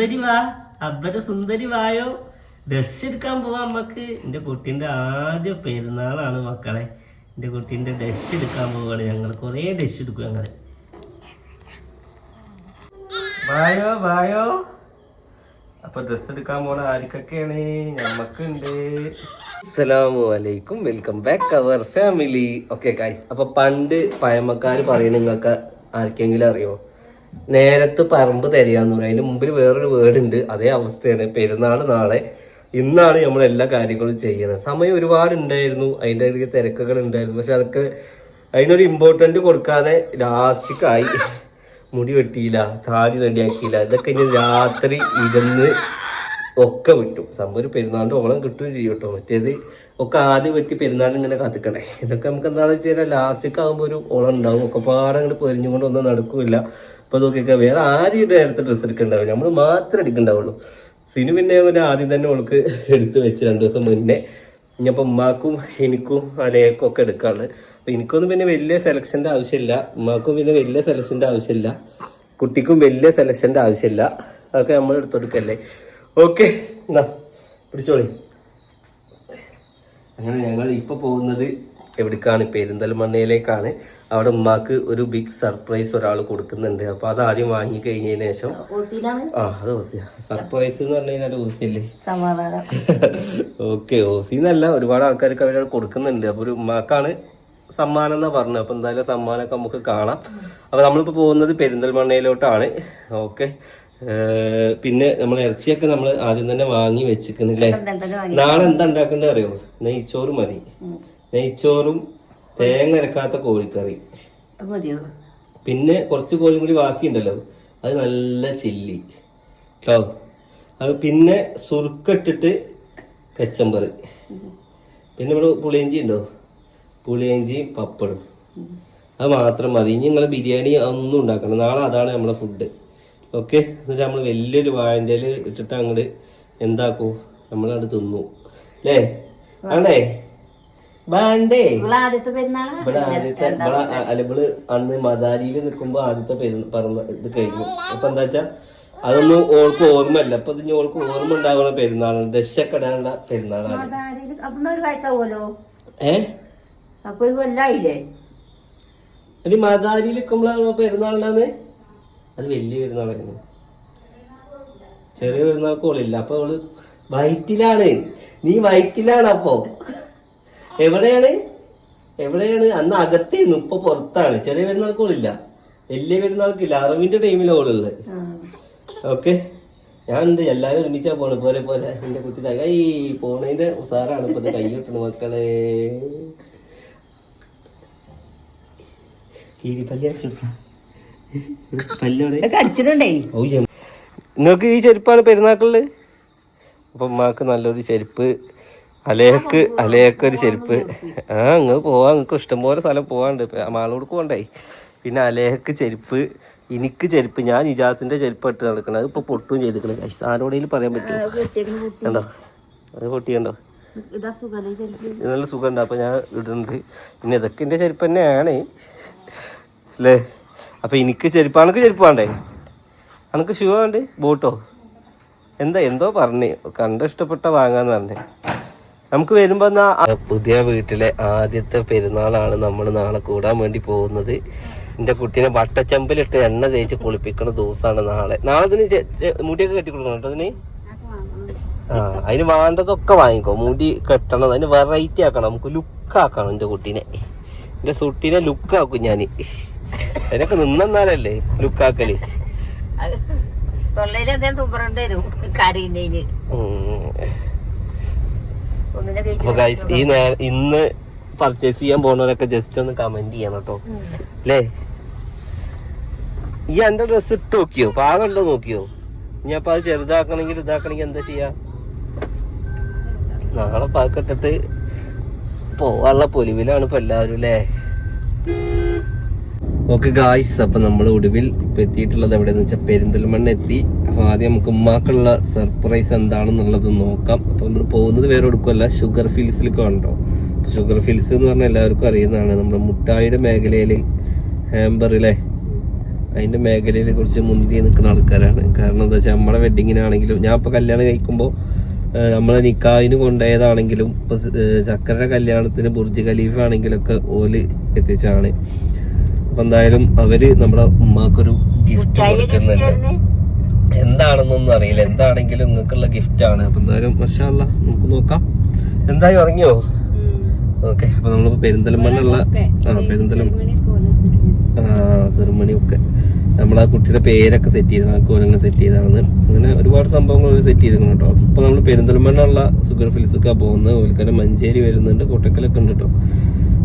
സുന്ദരി വാ. അബ്ബന്റെ സുന്ദരി വായോ. ഡ്രസ് എടുക്കാൻ പോവാ നമ്മക്ക് എന്റെ കുട്ടീന്റെ ആദ്യ പെരുന്നാളാണ് മക്കളെ. എന്റെ കുട്ടീന്റെ ഡ്രസ് എടുക്കാൻ പോവാണ് ഞങ്ങൾ കൊറേ ഡ്രസ് എടുക്കും ഞങ്ങൾ. വായോ വായോ. അപ്പൊ ഡ്രസ് എടുക്കാൻ പോണ ആർക്കൊക്കെയാണ്? ഞമ്മക്കുണ്ട്. അസ്സലാമു അലൈക്കും. Welcome back our family okay guys അപ്പൊ പണ്ട് പഴമക്കാര് പറയണ നിങ്ങൾക്ക് ആർക്കെങ്കിലും അറിയോ? നേരത്ത് പറമ്പ് തരികയെന്ന് പറയും. അതിന്റെ മുമ്പിൽ വേറൊരു വേർഡ് ഉണ്ട് അതേ അവസ്ഥയാണ്. പെരുന്നാൾ നാളെ ഇന്നാണ് നമ്മൾ എല്ലാ കാര്യങ്ങളും ചെയ്യുന്നത് സമയം ഒരുപാട് ഉണ്ടായിരുന്നു. അതിന്റെ ഇടയ്ക്ക് തിരക്കുകൾ ഉണ്ടായിരുന്നു. പക്ഷെ അതൊക്കെ അതിനൊരു ഇമ്പോർട്ടന്റ് കൊടുക്കാതെ ലാസ്റ്റിക്കായി മുടി വെട്ടിയില്ല താടി റെഡിയാക്കിയില്ല ഇതൊക്കെ ഇനി രാത്രി ഇരുന്ന് ഒക്കെ വിട്ടു. സംഭവം ഒരു പെരുന്നാളിന്റെ ഓളം കിട്ടുകയും ചെയ്യും കേട്ടോ. മറ്റേത് ഒക്കെ ആദ്യം വെട്ടി പെരുന്നാളിന് ഇങ്ങനെ കത്തിക്കണേ. ഇതൊക്കെ നമുക്ക് എന്താണെന്ന് വെച്ച് കഴിഞ്ഞാൽ ലാസ്റ്റിക്കാകുമ്പോൾ ഒരു ഓളം ഉണ്ടാവും. ഒക്കെ പാടെ അങ്ങോട്ട് നടക്കില്ല. അപ്പോൾ നോക്കിയൊക്കെ വേറെ ആരും നേരത്തെ ഡ്രസ്സ് എടുക്കണ്ടാവില്ല. നമ്മൾ മാത്രം എടുക്കണ്ടാവുള്ളൂ. സിനു പിന്നെ ആദ്യം തന്നെ ഓൾക്ക് എടുത്ത് വെച്ച് രണ്ട് ദിവസം മുന്നേ ഇനിയപ്പോൾ ഉമ്മാക്കും എനിക്കും അലയക്കും ഒക്കെ എടുക്കാറുണ്ട് അപ്പോൾ എനിക്കൊന്നും പിന്നെ വലിയ സെലക്ഷന്റെ ആവശ്യമില്ല. ഉമ്മാക്കും പിന്നെ വലിയ സെലക്ഷന്റെ ആവശ്യമില്ല. കുട്ടിക്കും വലിയ സെലക്ഷന്റെ ആവശ്യമില്ല. അതൊക്കെ നമ്മൾ എടുത്തെടുക്കല്ലേ. ഓക്കെ എന്നാ പിടിച്ചോളി. അങ്ങനെ ഞങ്ങൾ ഇപ്പോൾ പോകുന്നത് എവിടേക്കാണ് പെരിന്തൽമണ്ണയിലേക്കാണ് അവിടെ ഉമ്മാക്ക് ഒരു ബിഗ് സർപ്രൈസ് ഒരാൾ കൊടുക്കുന്നുണ്ട്. അപ്പൊ അത് ആദ്യം വാങ്ങി കഴിഞ്ഞതിന് ശേഷം ആ അത് ഓസിയ. സർപ്രൈസ് എന്ന് പറഞ്ഞു കഴിഞ്ഞാൽ ഓസിയല്ലേ? ഓക്കെ ഓസി എന്നല്ല ഒരുപാട് ആൾക്കാർക്ക് അവരവിടെ കൊടുക്കുന്നുണ്ട്. അപ്പൊ ഒരു ഉമ്മാക്കാണ് സമ്മാനം എന്നാ പറഞ്ഞത്. അപ്പൊ എന്തായാലും സമ്മാനമൊക്കെ നമുക്ക് കാണാം. അപ്പൊ നമ്മളിപ്പോ പോകുന്നത് പെരിന്തൽമണ്ണയിലോട്ടാണ്. ഓക്കെ. പിന്നെ നമ്മൾ ഇറച്ചിയൊക്കെ നമ്മൾ ആദ്യം തന്നെ വാങ്ങി വെച്ചിരിക്കുന്നില്ലേ നാളെ എന്താ ഉണ്ടാക്കണ്ടറിയോ അറിയോ? നെയ്ച്ചോറ് മതി. നെയ്ച്ചോറും തേങ്ങ അരക്കാത്ത കോഴിക്കറി. മതിയോ? പിന്നെ കുറച്ച് കോഴിയും കൂടി ബാക്കി ഉണ്ടല്ലോ അത് നല്ല ചില്ലി. കേട്ടോ അത് പിന്നെ സുറുക്കിട്ടിട്ട് കച്ചമ്പർ പിന്നെ ഇവിടെ പുളിയഞ്ചി ഉണ്ടോ? പുളിയഞ്ചിയും പപ്പടും. അത് മാത്രം മതി. ഇനി നിങ്ങൾ ബിരിയാണി ഒന്നും ഉണ്ടാക്കണം നാളെ അതാണ് നമ്മളെ ഫുഡ് ഓക്കെ? എന്നിട്ട് നമ്മൾ വലിയൊരു വാഴന്റെ ഇട്ടിട്ട് അങ്ങോട്ട് എന്താക്കൂ? നമ്മളവിടെ തിന്നു. അല്ലേ? ആണ്ടേ വേണ്ടേ? ആദ്യത്തെ പെരുന്നാളാ? ഇവിടെ ആദ്യത്തെ ഇവിടെ അ- അല്ല ഇവൾ അന്ന് മദാരിയിൽ നിൽക്കുമ്പോ ആദ്യത്തെ പെരുന്ന പറഞ്ഞ ഇത് കഴിഞ്ഞു. അപ്പൊ എന്താ വെച്ചാ അതൊന്നും ഓൾക്ക് ഓർമ്മയല്ല. അപ്പൊ ഇത് ഇനി ഓൾക്ക് ഓർമ്മ ഉണ്ടാവുന്ന പെരുന്നാളാണ്. ദശക്കടാനുള്ള പെരുന്നാളാണ്. ഏഹ് അപ്പം അപ്പൊ കൊല്ലായില്ലേ? മദാരിയിൽ നിൽക്കുമ്പോഴാണോ പെരുന്നാളിനാന്ന് അത് വലിയ പെരുന്നാളായിരുന്നു. ചെറിയ പെരുന്നാൾക്ക് ഓളില്ല അപ്പൊ അവൾ വയറ്റിലാണ്. നീ വയറ്റിലാണ് അപ്പോ? എവിടെയാണ്? എവിടെയാണ്? അന്ന് അകത്തെ ഇപ്പൊ പുറത്താണ്. ചെറിയ പെരുന്നാൾക്ക് ഓളില്ല വലിയ പെരുന്നാൾക്കില്ല അറിവിന്റെ ടൈമിലാണ് ഓളുള്ളത് ഓക്കെ ഞാൻ ഉണ്ട് എല്ലാരും ഒരുമിച്ചാ പോണ്. പോലെ പോലെ എന്റെ കുട്ടി തകൈ പോണതിന്റെ ഉസാറാണ് ഇപ്പൊ കൈ കിട്ടണ മക്കളെ. നിങ്ങൾക്ക് ഈ ചെരുപ്പാണ് പെരുന്നാക്കളിൽ അപ്പൊ ഉമ്മാക്ക് നല്ലൊരു ചെരുപ്പ് അലയക്ക് അലേക്ക് ഒരു ചെരുപ്പ്. ആ ഇങ്ങ് പോവാ നിങ്ങൾക്ക് ഇഷ്ടംപോലെ സ്ഥലം പോവാണ്ട്. മാളോട് പോകണ്ടേ പിന്നെ അലേഹക്ക് ചെരുപ്പ് എനിക്ക് ചെരുപ്പ് ഞാൻ ഇജാസിന്റെ ചെരുപ്പ് ഇട്ട് നടക്കണത് ഇപ്പൊ പൊട്ടും ചെയ്തിരിക്കണത് ആരോടെങ്കിലും പറയാൻ പറ്റുമോ? കുട്ടി കണ്ടോ? അത് പൊട്ടിയുണ്ടോ? നല്ല സുഖമുണ്ട്. അപ്പൊ ഞാൻ ഇടുന്നുണ്ട്. പിന്നെ ഇതൊക്കെ എന്റെ ചെരുപ്പ് തന്നെയാണ്. അല്ലേ? അപ്പൊ എനിക്ക് ചെരുപ്പ് അനക്ക് ചെരുപ്പ് വേണ്ടേ? അനക്ക് ഷൂ വേണ്ട? ബോട്ടോ? എന്താ എന്തോ പറഞ്ഞേ. കണ്ട ഇഷ്ടപ്പെട്ട വാങ്ങാന്ന് പറഞ്ഞേ. നമുക്ക് വരുമ്പോ പുതിയ വീട്ടിലെ ആദ്യത്തെ പെരുന്നാളാണ് നമ്മൾ നാളെ കൂടാൻ വേണ്ടി പോകുന്നത്. എന്റെ കുട്ടീനെ വട്ടച്ചമ്പലിട്ട് എണ്ണ തേച്ച് കുളിപ്പിക്കുന്ന ദിവസമാണ് നാളെ. നാളെ ഇതിന് മുടിയൊക്കെ കെട്ടി കൊടുക്കണം കേട്ടോ അതിന് ആ അതിന് വേണ്ടതൊക്കെ വാങ്ങിക്കോ. മുടി കെട്ടണം അതിന് വെറൈറ്റി ആക്കണം. നമുക്ക് ലുക്ക് ആക്കണം എന്റെ കുട്ടീനെ. എന്റെ സുട്ടീനെ ലുക്ക് ആക്കും ഞാൻ അതിനൊക്കെ നിന്നെന്നാലല്ലേ ലുക്ക് ആക്കൽ? എന്തേലും തുമ്പറണ്ട് വരും. കരയുന്നതിന് ഒന്നിനെ അപ്പൊ ഗൈസ് ഈ ഇന്ന് പർച്ചേസ് ചെയ്യാൻ പോണവരൊക്കെ ജസ്റ്റ് ഒന്ന് കമന്റ് ചെയ്യണം കേട്ടോ. അല്ലേ ഈ എന്റെ ഡ്രസ് ഇട്ട് നോക്കിയോ? പാകണ്ടോ നോക്കിയോ? ഇനി അപ്പൊ അത് ചെറുതാക്കണമെങ്കിൽ ഇതാക്കണമെങ്കിൽ എന്താ ചെയ്യാ? നാളെ പാക്കിട്ടിട്ട് പോവാനുള്ള പൊലിവിലാണ് ഇപ്പൊ എല്ലാവരും അല്ലേ ഓക്കെ ഗായ്സ് അപ്പൊ നമ്മൾ ഒടുവിൽ ഇപ്പൊ എത്തിയിട്ടുള്ളത് എവിടെയെന്ന് വെച്ചാൽ പെരിന്തൽമണ്ണ എത്തി. അപ്പൊ ആദ്യം നമുക്ക് ഉമ്മാക്കുള്ള സർപ്രൈസ് എന്താണെന്നുള്ളത് നോക്കാം. അപ്പൊ നമ്മൾ പോകുന്നത് വേറെ എടുക്കുമല്ല ഷുഗർ ഫിൽസിലേക്ക് ഉണ്ടോ ഷുഗർ ഫീൽസ് എന്ന് പറഞ്ഞാൽ എല്ലാവർക്കും അറിയുന്നതാണ്. നമ്മുടെ മുട്ടായിയുടെ മേഖലയിൽ ഹാമ്പറിലെ അതിന്റെ മേഖലയിൽ കുറച്ച് മുന്തി നിൽക്കുന്ന ആൾക്കാരാണ്. കാരണം എന്താ വെച്ചാൽ നമ്മുടെ വെഡിങ്ങിനാണെങ്കിലും ഞാൻ ഇപ്പൊ കല്യാണം കഴിക്കുമ്പോൾ നമ്മളെ നിക്കാവിന് കൊണ്ടുപോയതാണെങ്കിലും ഇപ്പൊ ചക്കരയുടെ കല്യാണത്തിന് ബുർജ് ഖലീഫ ആണെങ്കിലൊക്കെ ഓൽ എത്തിച്ചാണ് അപ്പൊ എന്തായാലും അവർ നമ്മുടെ ഉമ്മാക്കൊരു ഗിഫ്റ്റ് കൊടുക്കുന്നുണ്ട്. എന്താണെന്നൊന്നും അറിയില്ല. എന്താണെങ്കിലും നിങ്ങൾക്കുള്ള ഗിഫ്റ്റ് ആണ്. അപ്പൊ എന്തായാലും മഷാല്ല നമുക്ക് നോക്കാം. എന്തായാലും ഇറങ്ങിയോ ഓക്കെ അപ്പൊ നമ്മളിപ്പോ പെരിന്തൽമണ്ണുള്ള ആ ആ സെറിമണി ഒക്കെ. നമ്മളാ കുട്ടിയുടെ പേരൊക്കെ സെറ്റ് ചെയ്താണ് ആ കോലങ്ങൾ സെറ്റ് ചെയ്താണ് അങ്ങനെ ഒരുപാട് സംഭവങ്ങൾ സെറ്റ് ചെയ്തിരുന്നു കേട്ടോ. അപ്പൊ നമ്മൾ പെരിന്തൽമണ്ണുള്ള സുഗർ ഫിൽസൊക്കെ പോകുന്നത്. ഓൽക്കാരെ മഞ്ചേരി വരുന്നുണ്ട്. കോട്ടക്കലൊക്കെ ഉണ്ട് കേട്ടോ.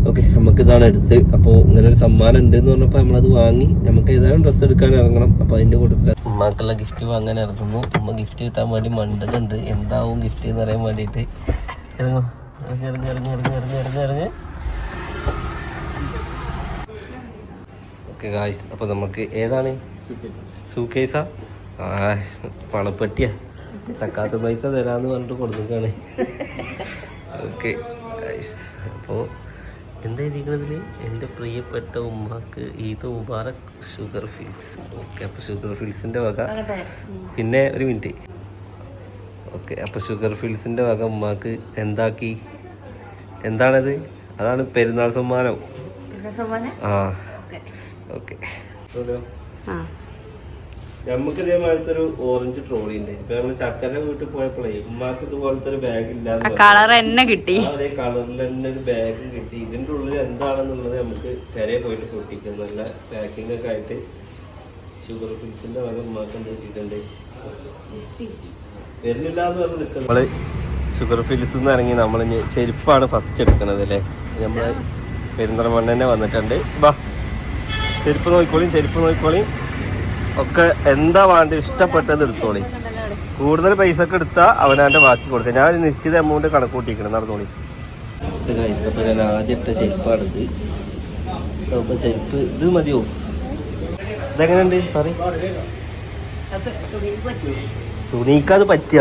ഓക്കെ നമുക്ക് ഇതാണ് എടുത്ത് അപ്പോൾ ഇങ്ങനെ ഒരു സമ്മാനം ഉണ്ട് എന്ന് പറഞ്ഞപ്പോൾ നമ്മളത് വാങ്ങി. നമുക്ക് ഏതായാലും ഡ്രസ്സ് എടുക്കാൻ ഇറങ്ങണം. അപ്പോൾ അതിന്റെ കൂട്ടത്തിൽ ഉമ്മാക്കുള്ള ഗിഫ്റ്റ് വാങ്ങാൻ ഇറങ്ങുന്നു. ഉമ്മ ഗിഫ്റ്റ് കിട്ടാൻ വേണ്ടി മണ്ടലുണ്ട് എന്താവും ഗിഫ്റ്റ് എന്ന് അറിയാൻ വേണ്ടിയിട്ട്. ഇറങ്ങോ. ഇറങ്ങി ഇറങ്ങി ഇറങ്ങി ഇറങ്ങി ഇറങ്ങി ഓക്കെ ഗായ്സ് അപ്പോൾ നമുക്ക് ഏതാണ്? സൂക്കേസാ ആ? പണപ്പെട്ടിയാ. സക്കാത്ത പൈസ തരാന്ന് പറഞ്ഞിട്ട് കൊടുത്തേക്കാണ് ഓക്കെ അപ്പോൾ എന്താ ഇരിക്കുന്നതിൽ എന്റെ പ്രിയപ്പെട്ട ഉമ്മാക്ക് ഈദ് മുബാറക് ഷുഗർ ഫീൽസ് ഓക്കെ അപ്പോൾ ഷുഗർ ഫീൽസിന്റെ വക. പിന്നെ ഒരു മിനിറ്റ് ഓക്കെ അപ്പോൾ ഷുഗർ ഫീൽസിന്റെ വക ഉമ്മാക്ക് എന്താക്കി? എന്താണത്? അതാണ് പെരുന്നാൾ സമ്മാനം. ആ. ഓക്കെ നമുക്ക് ഇതേമാതിരത്തെ ഒരു ഓറഞ്ച് ട്രോളി ഉണ്ട് ഇപ്പൊ നമ്മൾ ചക്കര വീട്ടിൽ പോയപ്പോഴേ ഉമ്മാക്ക് ഇതുപോലത്തെ ഒരു ബാഗ് ഇല്ല കളർ തന്നെ കിട്ടി. അതേ കളറിൽ തന്നെ ഒരു ബാഗ് കിട്ടി. ഇതിന്റെ ഉള്ളിൽ എന്താണെന്നുള്ളത് നമുക്ക് കരയെ പോയിട്ട് പൊട്ടിക്കും. നല്ല പാക്കിംഗ് ഒക്കെ ആയിട്ട് ഷുഗർ ഫിൽസിന്റെ വക ഉമ്മാക്ക് എന്ത് വെച്ചിട്ടുണ്ട് വരുന്നില്ല എന്ന് പറഞ്ഞ് നിൽക്കുന്നത് നമ്മൾ ഷുഗർ ഫിൽസ് എന്ന് ഇറങ്ങി നമ്മൾ ചെരുപ്പാണ് ഫസ്റ്റ് എടുക്കുന്നത് അല്ലേ? നമ്മൾ പെരിന്തൽമണ്ണ തന്നെ വന്നിട്ടുണ്ട്. ബാ ചെരുപ്പ് നോക്കിക്കോളിയും ചെരുപ്പ് നോക്കിക്കോളിയും ഒക്കെ എന്താ വേണ്ട ഇഷ്ടപ്പെട്ടത് എടുത്തോളി. കൂടുതൽ പൈസ ഒക്കെ എടുത്താൽ അവനാന്റെ ബാക്കി കൊടുക്കുക. ഞാൻ ഒരു നിശ്ചിത എമൗണ്ട് കണക്കൂട്ടിക്കണം നടന്നോളി അപ്പോൾ ഞാൻ ആദ്യം ഇട്ട ചെരുപ്പാണിത്. അപ്പോൾ ചെരുപ്പ് ഇത് മതിയോ? ഇതെങ്ങനെയുണ്ട്? പറ തുണിക്കത് പറ്റിയ.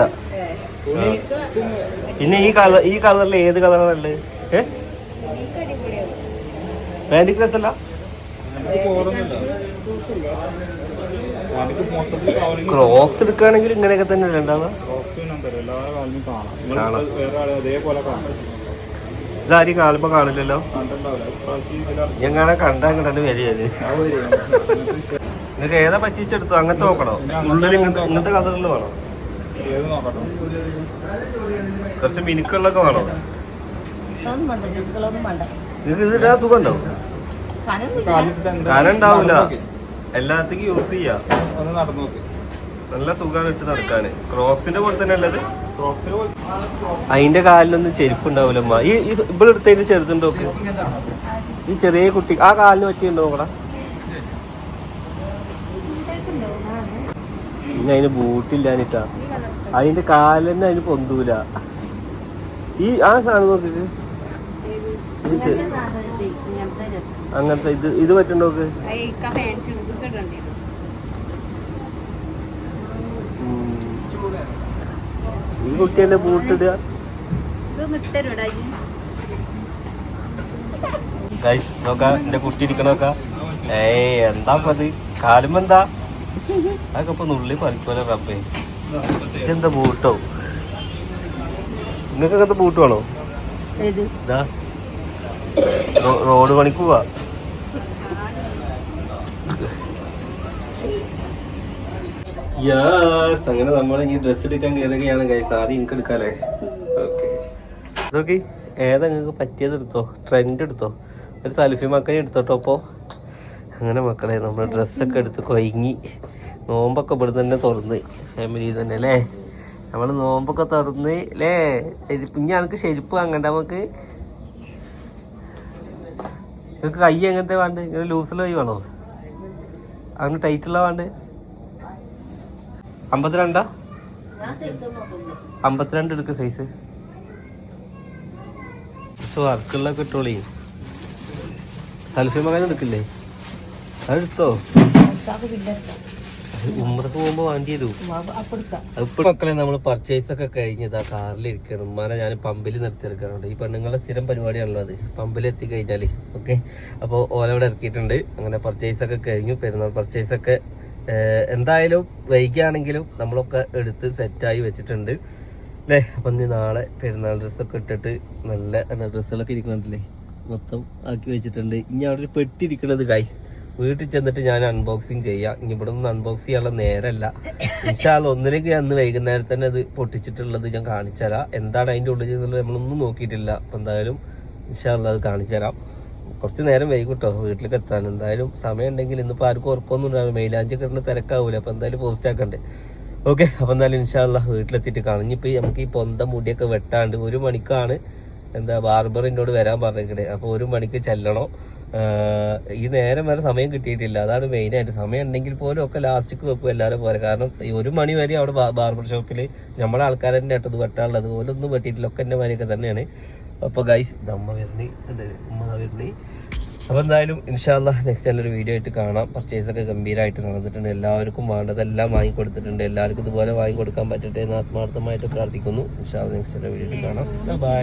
പിന്നെ ഈ കളർ ഈ കളറിൽ ഏത് കളറാണ് നല്ലത്? ഏ? പാന്റ് ക്ലാസ് അല്ല? ക്രോക്സ് എടുക്കുകയാണെങ്കിൽ ഇങ്ങനെയൊക്കെ തന്നെ ഉണ്ടാവുക? കാണാം. ഇതാരും കാണുമ്പോ കാണില്ലല്ലോ. ഞാൻ കാണാൻ കണ്ടാ കണ്ടു വരികയാണ് നിങ്ങൾക്ക് ഏതാ പറ്റിച്ചെടുത്തോ അങ്ങനത്തെ നോക്കണോ? ഉള്ളിൽ ഇങ്ങനത്തെ ഇങ്ങനത്തെ കളറിൽ വേണോ? കുറച്ച് മിനുക്കുള്ളൊക്കെ വേണോ? നിങ്ങൾക്ക് ഇതിട്ടാ സുഖം ഉണ്ടാവും ഉണ്ടാവില്ല. എല്ലാത്തിനും യൂസ് ചെയ്യാം. ഒന്ന് നടന്നു നോക്ക്. നല്ല സുഖമാണ് ഇട്ട് നടക്കാന്. ക്രോക്സിന്റെ പോലെ തന്നെ ഉള്ളത് അതിന്റെ കാലിലൊന്നും ചെരുപ്പ് ഉണ്ടാവില്ല അമ്മ ഈ ഇവിടെ എടുത്തതിന്റെ ചെറുതുണ്ടോ നോക്ക്. ഈ ചെറിയ കുട്ടി ആ കാലിന് പറ്റിയുണ്ടോ നോക്കടാ? ഇനി അതിന് ബൂട്ടില്ലാനിട്ടാ അതിന്റെ കാലിന് അതിന് പൊന്തൂല. ഈ ആ സാധനം നോക്കിട്ട് അങ്ങനത്തെ ഇത് ഇത് പറ്റുണ്ടോക്ക്. ഈ കുട്ടിയല്ലേ ബൂട്ടിടുക ഗൈസ് നോക്ക എന്റെ കുട്ടി ഇരിക്കണോക്ക ഏയ് എന്താ പത് കാലുമെന്താ അതൊക്കെ ഇപ്പൊ നുള്ളി പറിക്കോലെ റബ്ബേ. ഇതെന്താ ബൂട്ടോ നിങ്ങൾക്ക് അങ്ങനത്തെ ബൂട്ട് വേണോ? ഇതാ റോഡ് പണിക്ക് പോവാ. യാസ് അങ്ങനെ നമ്മൾ ഇനി ഡ്രസ്സ് എടുക്കാൻ കയറുകയാണ് ഗൈസ് ആദ്യം എനിക്ക് എടുക്കാല്ലേ? ഓക്കെ നോക്കി ഏതാ നിങ്ങൾക്ക് പറ്റിയത് എടുത്തോ? ട്രെൻഡ് എടുത്തോ? ഒരു സെൽഫി മക്കനെ എടുത്തോട്ടോ അപ്പോൾ അങ്ങനെ മക്കളെ നമ്മൾ ഡ്രസ്സൊക്കെ എടുത്ത് കൊയങ്ങി. നോമ്പൊക്കെ ഇവിടെ തന്നെ തുറന്ന്. ഫാമിലി തന്നെ അല്ലേ? നമ്മൾ നോമ്പൊക്കെ തുറന്ന് അല്ലേ? ഇനി ആൾക്ക് ശരിപ്പ് വാങ്ങണ്ട നമുക്ക്. നിങ്ങൾക്ക് കൈ എങ്ങനത്തെ വേണ്ട? ഇങ്ങനെ ലൂസിൽ കൈ വേണോ? അങ്ങനെ ടൈറ്റുള്ള വേണ്ട? അമ്പത്തിരണ്ടാ? അമ്പത്തിരണ്ട് എടുക്ക സൈസ് വർക്കുള്ള കിട്ടോളി സൽഫി മകൻ എടുക്കില്ലേ? അതെടുത്തോ ഉമ്മറക്ക് പോകുമ്പോ വേണ്ടി ചെയ്തു മക്കളെ നമ്മൾ പർച്ചേസ് ഒക്കെ കഴിഞ്ഞത് ആ കാറിൽ ഇരിക്കണം ഉമ്മാനെ ഞാൻ പമ്പിൽ നിർത്തിയെടുക്കാറുണ്ട് ഈ പെണ്ണുങ്ങളെ സ്ഥിരം പരിപാടിയാണല്ലോ അത്. പമ്പിൽ എത്തി കഴിഞ്ഞാൽ. ഓക്കെ അപ്പോൾ ഓലവിടെ ഇറക്കിയിട്ടുണ്ട്. അങ്ങനെ പർച്ചേസ് ഒക്കെ കഴിഞ്ഞു. പെരുന്നാൾ പർച്ചേസ് ഒക്കെ എന്തായാലും വൈകിയാണെങ്കിലും നമ്മളൊക്കെ എടുത്ത് സെറ്റായി വെച്ചിട്ടുണ്ട്. അല്ലേ അപ്പം നീ നാളെ പെരുന്നാൾ ഡ്രസ്സൊക്കെ ഇട്ടിട്ട് നല്ല ഡ്രസ്സുകളൊക്കെ ഇരിക്കണുണ്ടല്ലേ? മൊത്തം ആക്കി വെച്ചിട്ടുണ്ട്. ഇനി അവിടെ ഒരു പെട്ടി ഇരിക്കണത് ഗൈസ് വീട്ടിൽ ചെന്നിട്ട് ഞാൻ അൺബോക്സിങ് ചെയ്യാം. ഇനി ഇവിടെ നിന്ന് അൺബോക്സ് ചെയ്യാനുള്ള നേരമല്ല വിശാൽ ഒന്നിലേക്ക് അന്ന് വൈകുന്നേരം തന്നെ അത് പൊട്ടിച്ചിട്ടുള്ളത് ഞാൻ കാണിച്ചുതരാം. എന്താണ് അതിന്റെ ഉള്ളിൽ എന്നുള്ളത് നമ്മളൊന്നും നോക്കിയിട്ടില്ല. അപ്പം എന്തായാലും ഇൻഷാല്ല അത് കാണിച്ചു തരാം കുറച്ച് നേരം വൈകിട്ടോ വീട്ടിലേക്ക് എത്താൻ. എന്തായാലും സമയം ഉണ്ടെങ്കിൽ ഇന്നിപ്പോൾ ആർക്കും ഉറക്കമൊന്നും ഉണ്ടാവില്ല. മെയിലാഞ്ചി കിടന്ന് തിരക്കാവൂല. അപ്പം എന്തായാലും പോസ്റ്റ് ആക്കണ്ടേ. ഓക്കെ അപ്പം എന്തായാലും ഇൻഷാല്ല വീട്ടിലെത്തിയിട്ട് കാണും. ഇനിയിപ്പോൾ നമുക്ക് ഈ പൊന്ത മുടിയൊക്കെ വെട്ടാണ്ട് ഒരു മണിക്കാണ് എന്താ ബാർബർ എന്നോട് വരാൻ പറഞ്ഞിരിക്കണേ അപ്പോൾ ഒരു മണിക്ക് ചെല്ലണം. ഈ നേരം വരെ സമയം കിട്ടിയിട്ടില്ല. അതാണ് മെയിനായിട്ട് സമയം ഉണ്ടെങ്കിൽ പോലും ഒക്കെ ലാസ്റ്റിക്ക് വെക്കും എല്ലാവരും പോലെ കാരണം ഈ ഒരു മണി വരെ അവിടെ ബാർബർ ഷോപ്പിൽ നമ്മളെ ആൾക്കാർ തന്നെ ഇട്ടത് വെട്ടാനുള്ളത് ഓലൊന്നും വെട്ടിയിട്ടില്ല. ഒക്കെ എന്റെ മണിയൊക്കെ തന്നെയാണ്. അപ്പോൾ ഗൈസ് നമ്മ വരണി ഉമ്മ വരണി അപ്പോൾ എന്തായാലും ഇൻഷാല്ല നെക്സ്റ്റ് നല്ലൊരു വീഡിയോ ആയിട്ട് കാണാം. പർച്ചേസ് ഒക്കെ ഗംഭീരമായിട്ട് നടന്നിട്ടുണ്ട്. എല്ലാവർക്കും വേണ്ടതെല്ലാം വാങ്ങിക്കൊടുത്തിട്ടുണ്ട്. എല്ലാവർക്കും ഇതുപോലെ വാങ്ങിക്കൊടുക്കാൻ പറ്റട്ടെ എന്ന് ആത്മാർത്ഥമായിട്ട് പ്രാർത്ഥിക്കുന്നു. ഇൻഷാല്ല നെക്സ്റ്റ് നല്ല വീഡിയോ ആയിട്ട് കാണാം. ബൈ